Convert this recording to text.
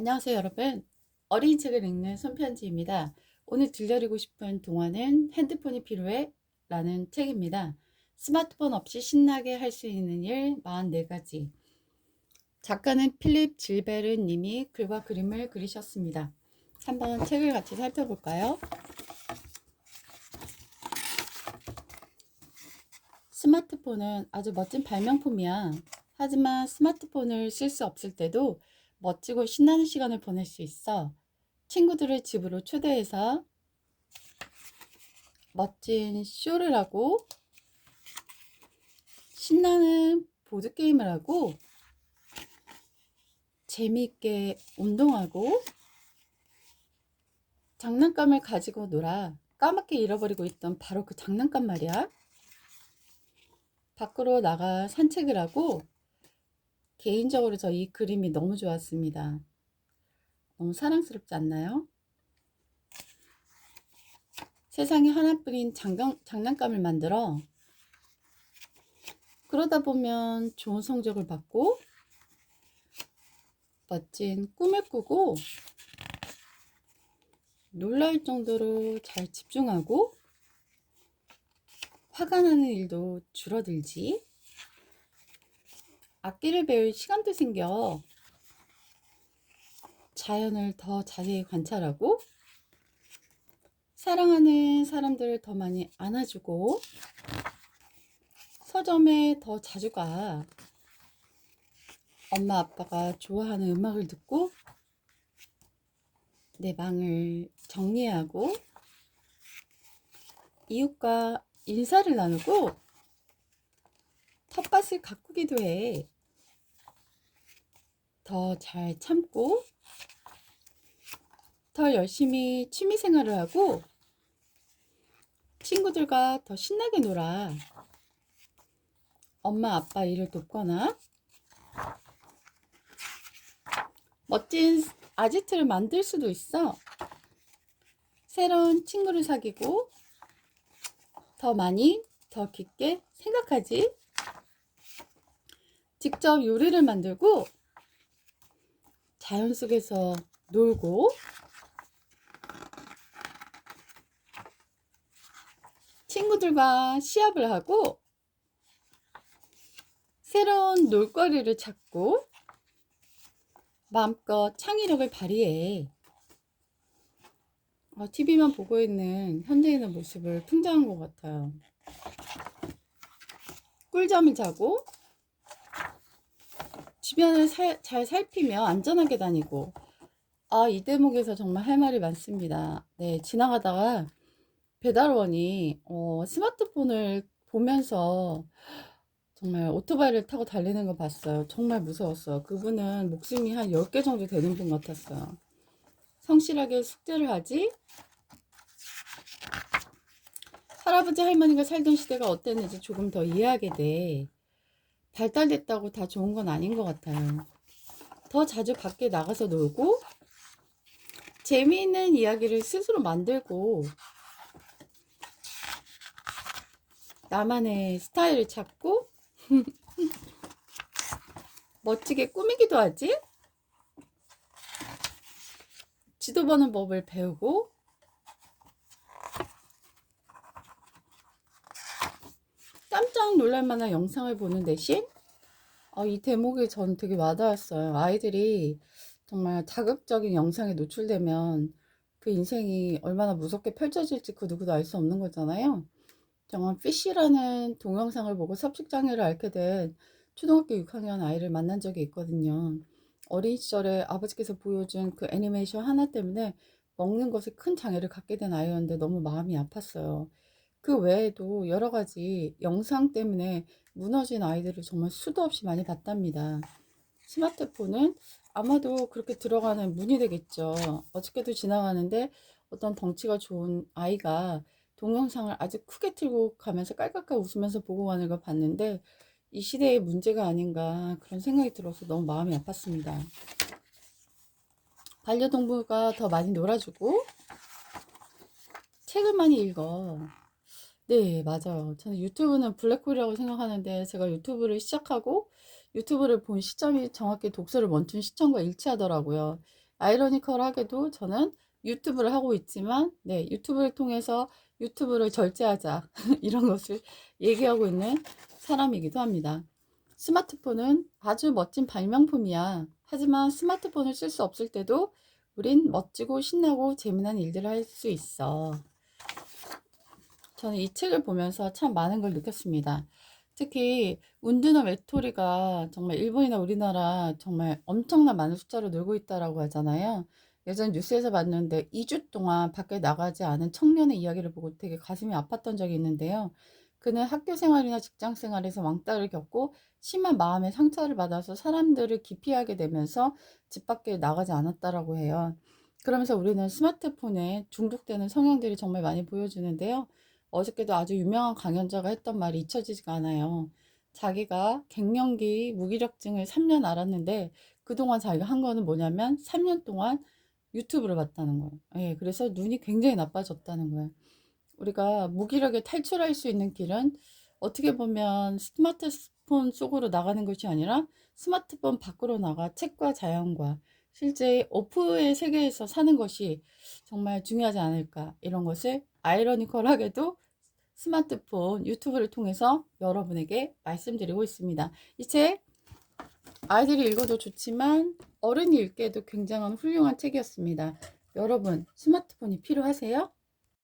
안녕하세요, 여러분. 어린 책을 읽는 손편지입니다. 오늘 들려드리고 싶은 동화는 핸드폰이 필요해? 라는 책입니다. 스마트폰 없이 신나게 할 수 있는 일 44가지. 작가는 필립 질베르 님이 글과 그림을 그리셨습니다. 한번 책을 같이 살펴볼까요? 스마트폰은 아주 멋진 발명품이야. 하지만 스마트폰을 쓸 수 없을 때도 멋지고 신나는 시간을 보낼 수 있어. 친구들을 집으로 초대해서 멋진 쇼를 하고 신나는 보드게임을 하고 재미있게 운동하고 장난감을 가지고 놀아. 까맣게 잃어버리고 있던 바로 그 장난감 말이야. 밖으로 나가 산책을 하고 개인적으로 저 이 그림이 너무 좋았습니다. 너무 사랑스럽지 않나요? 세상에 하나뿐인 장강, 장난감을 만들어 그러다 보면 좋은 성적을 받고 멋진 꿈을 꾸고 놀랄 정도로 잘 집중하고 화가 나는 일도 줄어들지. 악기를 배울 시간도 생겨. 자연을 더 자세히 관찰하고 사랑하는 사람들을 더 많이 안아주고 서점에 더 자주 가. 엄마 아빠가 좋아하는 음악을 듣고 내 방을 정리하고 이웃과 인사를 나누고 텃밭을 가꾸기도 해. 더 잘 참고 더 열심히 취미 생활을 하고 친구들과 더 신나게 놀아. 엄마 아빠 일을 돕거나 멋진 아지트를 만들 수도 있어. 새로운 친구를 사귀고 더 많이 더 깊게 생각하지. 직접 요리를 만들고 자연 속에서 놀고 친구들과 시합을 하고 새로운 놀거리를 찾고 마음껏 창의력을 발휘해. 어, TV만 보고 있는 현대인의 모습을 풍자한 것 같아요. 꿀잠을 자고 주변을 살- 잘 살피며 안전하게 다니고 아, 이 대목에서 정말 할 말이 많습니다. 네, 지나가다가 배달원이 어, 스마트폰을 보면서 정말 오토바이를 타고 달리는 거 봤어요. 정말 무서웠어요. 그분은 목숨이 한 10개 정도 되는 분 같았어요. 성실하게 숙제를 하지? 할아버지 할머니가 살던 시대가 어땠는지 조금 더 이해하게 돼. 발달됐다고 다 좋은 건 아닌 것 같아요. 더 자주 밖에 나가서 놀고, 재미있는 이야기를 스스로 만들고, 나만의 스타일을 찾고, 멋지게 꾸미기도 하지? 지도 보는 법을 배우고, 깜짝 놀랄 만한 영상을 보는 대신, 어, 이 대목이 전 되게 와닿았어요. 아이들이 정말 자극적인 영상에 노출되면 그 인생이 얼마나 무섭게 펼쳐질지 그 누구도 알 수 없는 거잖아요. 정말 피쉬라는 동영상을 보고 섭식장애를 앓게 된 초등학교 6학년 아이를 만난 적이 있거든요. 어린 시절에 아버지께서 보여준 그 애니메이션 하나 때문에 먹는 것에 큰 장애를 갖게 된 아이였는데 너무 마음이 아팠어요. 그 외에도 여러 가지 영상 때문에 무너진 아이들을 정말 수도 없이 많이 봤답니다. 스마트폰은 아마도 그렇게 들어가는 문이 되겠죠. 어저께도 지나가는데 어떤 덩치가 좋은 아이가 동영상을 아주 크게 틀고 가면서 깔깔깔 웃으면서 보고 가는 걸 봤는데 이 시대의 문제가 아닌가 그런 생각이 들어서 너무 마음이 아팠습니다. 반려동물과 더 많이 놀아주고 책을 많이 읽어. 네, 맞아요. 저는 유튜브는 블랙홀이라고 생각하는데 제가 유튜브를 시작하고 유튜브를 본 시점이 정확히 독서를 멈춘 시점과 일치하더라고요. 아이러니컬하게도 저는 유튜브를 하고 있지만, 네, 유튜브를 통해서 유튜브를 절제하자. 이런 것을 얘기하고 있는 사람이기도 합니다. 스마트폰은 아주 멋진 발명품이야. 하지만 스마트폰을 쓸 수 없을 때도 우린 멋지고 신나고 재미난 일들을 할 수 있어. 저는 이 책을 보면서 참 많은 걸 느꼈습니다. 특히 운드나 외톨이가 정말 일본이나 우리나라 정말 엄청난 많은 숫자로 늘고 있다라고 하잖아요. 예전 뉴스에서 봤는데 2주 동안 밖에 나가지 않은 청년의 이야기를 보고 되게 가슴이 아팠던 적이 있는데요. 그는 학교 생활이나 직장 생활에서 왕따를 겪고 심한 마음의 상처를 받아서 사람들을 기피하게 되면서 집 밖에 나가지 않았다라고 해요. 그러면서 우리는 스마트폰에 중독되는 성향들이 정말 많이 보여주는데요. 어저께도 아주 유명한 강연자가 했던 말이 잊혀지지가 않아요. 자기가 갱년기 무기력증을 3년 앓았는데 그동안 자기가 한 거는 뭐냐면 3년 동안 유튜브를 봤다는 거예요. 예, 그래서 눈이 굉장히 나빠졌다는 거예요. 우리가 무기력에 탈출할 수 있는 길은 어떻게 보면 스마트폰 속으로 나가는 것이 아니라 스마트폰 밖으로 나가 책과 자연과 실제 오프의 세계에서 사는 것이 정말 중요하지 않을까 이런 것을 아이러니컬하게도 스마트폰 유튜브를 통해서 여러분에게 말씀드리고 있습니다. 이 책 아이들이 읽어도 좋지만 어른이 읽기에도 굉장한 훌륭한 책이었습니다. 여러분 스마트폰이 필요하세요?